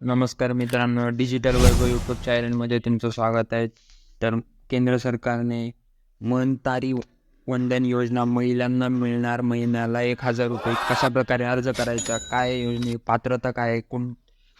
नमस्कार मित्रांनो डिजिटल वर्ग यूट्यूब चॅनलमध्ये तुमचं स्वागत आहे. तर केंद्र सरकारने मन तारी वंदन योजना महिलांना मिळणार महिन्याला एक हजार रुपये कशा प्रकारे अर्ज करायचा काय योजने पात्रता काय कोण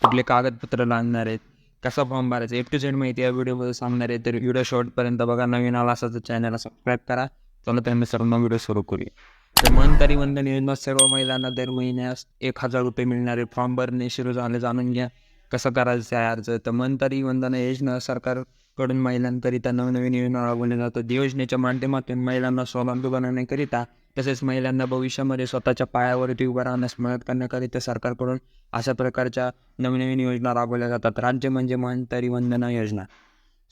कुठले कागदपत्र लागणार आहेत कसा फॉर्म भरायचा एक टू झेड माहिती या व्हिडिओमध्ये सांगणार आहे. तर व्हिडिओ शॉर्टपर्यंत बघा नवीन आला असा तर चॅनलला सबस्क्राईब करा. चला तर मी सर्वांना व्हिडिओ सुरू करूया. तर मन तारी वंदन योजना सर्व महिलांना दर महिन्यास एक हजार रुपये मिळणारे फॉर्म भरणे सुरू झाले जाणून घ्या. कसं करायचं आहे अर्ज तर मनतरी वंदना योजना सरकारकडून महिलांकरिता नवनवीन योजना राबवल्या जातात. योजनेच्या माध्यमातून महिलांना स्वावलंबी बनवण्याकरिता तसेच महिलांना भविष्यामध्ये स्वतःच्या पायावरती उभं राहण्यास मदत करण्याकरिता सरकारकडून अशा प्रकारच्या नवनवीन योजना राबवल्या जातात. राज्य म्हणजे मंतरी वंदना योजना.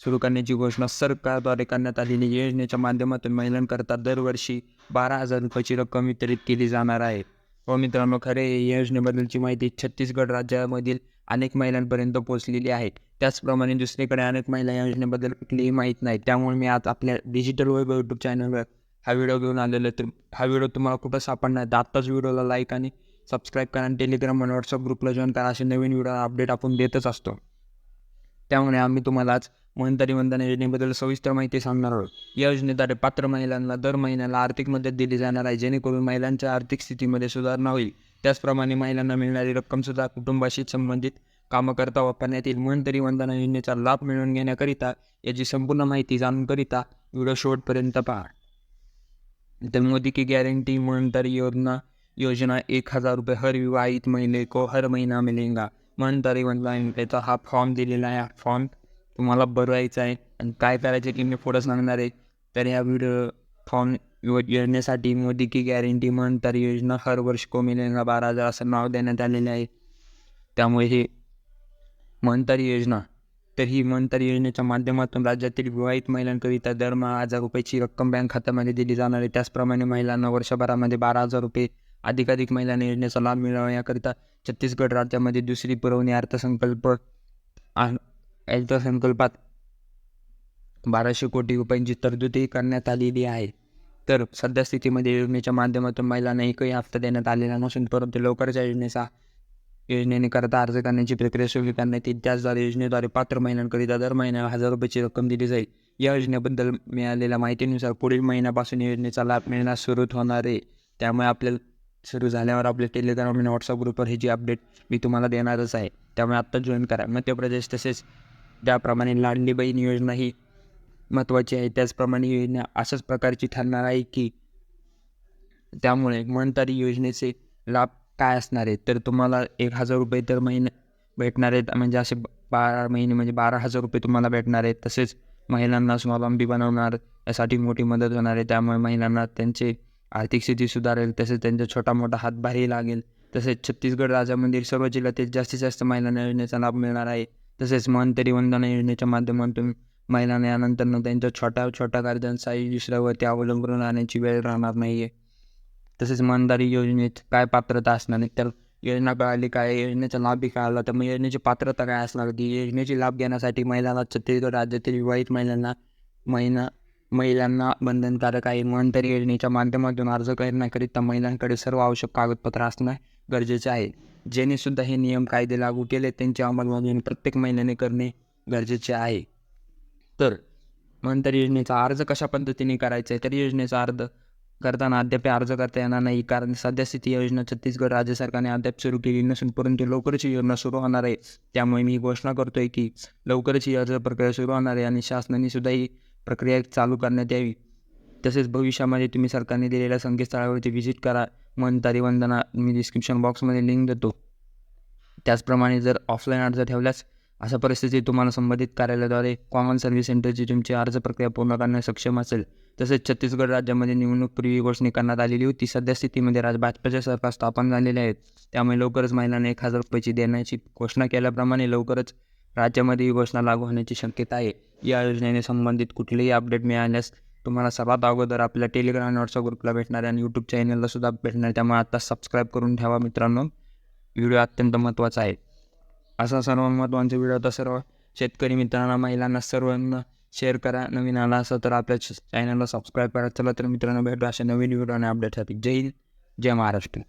सुरू करण्याची घोषणा सरकारद्वारे करण्यात आलेली योजनेच्या माध्यमातून महिलांकरता दरवर्षी बारा हजार रुपयाची रक्कम वितरित केली जाणार आहे. व मित्रांनो खरे या योजनेबद्दलची माहिती छत्तीसगड राज्यामधील अनेक महिलांपर्यंत पोहोचलेली आहे त्याचप्रमाणे दुसरीकडे अनेक महिला या योजनेबद्दल कुठलीही माहीत नाही. त्यामुळे मी आज आपल्या डिजिटल वेब यूट्यूब चॅनलवर हा व्हिडिओ घेऊन आलेलो तर हा व्हिडिओ तुम्हाला कुठं सापडणार तर आत्ताच व्हिडिओला लाईक आणि सबस्क्राईब करा आणि टेलिग्राम आणि व्हॉट्सअप ग्रुपला जॉईन करा. असे नवीन व्हिडिओ अपडेट आपण देतच असतो. त्यामुळे आम्ही तुम्हाला आज मंतरी वंदना योजनेबद्दल सविस्तर माहिती सांगणार आहोत. या योजनेद्वारे पात्र महिलांना दर महिन्याला आर्थिक मदत दिली जाणार आहे. जेणेकरून महिलांच्या आर्थिक स्थितीमध्ये सुधारणा होईल. त्याचप्रमाणे महिलांना मिळणारी रक्कमसुद्धा कुटुंबाशी संबंधित कामं करता वापरण्यात येईल. मंतरी वंदना योजनेचा लाभ मिळवून घेण्याकरिता याची संपूर्ण माहिती जाणून करिता व्हिडिओ शेवटपर्यंत पहा. तर मोदी की गॅरंटी मंतरी योजना योजना एक हजार रुपये हर विवाहित महिले को हर महिना मिलेगा. मंतरी वंदना योजनेचा हा फॉर्म दिलेला आहे. हा फॉर्म तुम्हाला भरवायचा आहे. आणि काय करायचं की मी पुढं सांगणार आहे. तर ह्या व्हिडिओ फॉर्म योजनेसाठी मोदी की गॅरंटी मंतरी योजना हर वर्ष को मिलेगा बारा हजार असं नाव देण्यात आलेले आहे. त्यामुळे हे मंतरी योजना. तर ही मंतरी योजनेच्या माध्यमातून राज्यातील विवाहित महिलांकरिता दरमहा हजार रुपयाची रक्कम बँक खात्यामध्ये दिली जाणार आहे. त्याचप्रमाणे महिलांना वर्षभरामध्ये बारा हजार रुपये अधिकाधिक महिलांना योजनेचा लाभ मिळावा. याकरिता छत्तीसगड राज्यामध्ये दुसरी पुरवणी अर्थसंकल्प अर्थसंकल्पात बाराशे कोटी रुपयांची तरतुदी करण्यात आलेली आहे. तर सध्या स्थितीमध्ये योजनेच्या माध्यमातून महिलांना एकही हप्ता देण्यात आलेला नसून परंतु लवकरच या योजनेचा योजनेने करता अर्ज करण्याची प्रक्रिया सुरू करण्यात येईल. त्याचद्वारे योजनेद्वारे पात्र महिलांकरिता दर महिन्याला हजार रुपयाची रक्कम दिली जाईल. या योजनेबद्दल मिळालेल्या माहितीनुसार पुढील महिन्यापासून योजनेचा लाभ मिळण्यास सुरू होणार आहे. त्यामुळे आपल्याला सुरू झाल्यावर आपल्या टेलिग्राम आणि व्हॉट्सअप ग्रुपवर ही जी अपडेट मी तुम्हाला देणारच आहे त्यामुळे आत्ता जॉईन करा. मध्य प्रदेश तसेच त्याप्रमाणे लाडली बहीण योजना ही महत्त्वाची आहे. त्याचप्रमाणे योजना अशाच प्रकारची ठरणार आहे की त्यामुळे म्हणतरी योजनेचे लाभ काय असणार आहे तर तुम्हाला एक हजार रुपये तर महिना भेटणार आहेत. म्हणजे असे बारा महिने म्हणजे बारा हजार रुपये तुम्हाला भेटणार आहेत. तसेच महिलांना स्वावलंबी बनवणार यासाठी मोठी मदत होणार आहे. त्यामुळे महिलांना त्यांचे आर्थिक स्थिती सुधारेल तसेच त्यांचा छोटा मोठा हातभारही लागेल. तसेच छत्तीसगड राज्यामधील सर्व जिल्ह्यातील जास्तीत जास्त महिलांना योजनेचा लाभ मिळणार आहे. तसेच मंतरी वंदना योजनेच्या माध्यमातून महिलांना यानंतरनं त्यांच्या छोट्या छोट्या गरजांचाही दुसऱ्यावरती अवलंबून राहण्याची वेळ राहणार नाही आहे तसेच मनदारी योजनेत काय पात्रता असणार नाही तर योजना कळाली काय योजनेचा लाभही कळाला. तर मग योजनेची पात्रता काय असणार? ती योजनेची लाभ घेण्यासाठी महिलांना छत्तीसगड राज्यातील विवाहित महिलांना महिना महिलांना बंधनकारक आहे मानदारी योजनेच्या माध्यमातून अर्ज करण्याकरिता महिलांकडे सर्व आवश्यक कागदपत्र असणं गरजेचे आहे. ज्याने सुद्धा हे नियम कायदे लागू केले त्यांची अंमलबजावणी प्रत्येक महिन्याने करणे गरजेचे आहे. तर म्हणतर योजनेचा अर्ज कशा पद्धतीने करायचा आहे? तर योजनेचा अर्ज करताना अद्याप अर्ज करता येणार नाही कारण सध्या स्थिती योजना छत्तीसगड राज्य सरकारने अद्याप सुरू केली नसून परंतु लवकरच ही योजना सुरू होणार आहे. त्यामुळे मी घोषणा करतोय की लवकरच ही अर्ज प्रक्रिया सुरू होणार आहे आणि शासनाने सुद्धा ही प्रक्रिया चालू करण्यात यावी. तसेच भविष्यामध्ये तुम्ही सरकारने दिलेल्या संकेतस्थळावरती व्हिजिट करा. मन वंदना मी डिस्क्रिप्शन बॉक्समध्ये लिंक देतो. त्याचप्रमाणे जर ऑफलाईन अर्ज ठेवल्यास अशा परिस्थितीत तुम्हाला संबंधित कार्यालयाद्वारे कॉमन सर्व्हिस सेंटरची तुमची अर्ज प्रक्रिया पूर्ण करण्यास सक्षम असेल तसेच छत्तीसगड राज्यामध्ये निवडणूकपूर्वी घोषणा करण्यात आलेली होती. सध्या स्थितीमध्ये राज भाजपाचे सरकार स्थापन झालेले आहेत. त्यामुळे लवकरच महिलांना एक हजार रुपयाची देण्याची घोषणा केल्याप्रमाणे लवकरच राज्यामध्ये ही घोषणा लागू होण्याची शक्यता आहे. या योजनेने संबंधित कुठलेही अपडेट मिळाल्यास तुम्हाला सर्वात अगोदर आपल्या टेलिग्राम आणि व्हॉट्सअप ग्रुपला भेटणार आणि यूट्यूब चॅनलला सुद्धा भेटणार. त्यामुळे आता सबस्क्राईब करून ठेवा मित्रांनो. व्हिडिओ अत्यंत महत्त्वाचा आहे. असा सर्व महत्त्वाचा व्हिडिओ होता सर्व शेतकरी मित्रांना महिलांना सर्वांना शेअर करा. नवीन आला असं तर आपल्या चॅनलला सबस्क्राईब करा. चला तर मित्रांनो भेटू अशा नवीन व्हिडिओ आणि अपडेटसाठी जय हिंद जय महाराष्ट्र.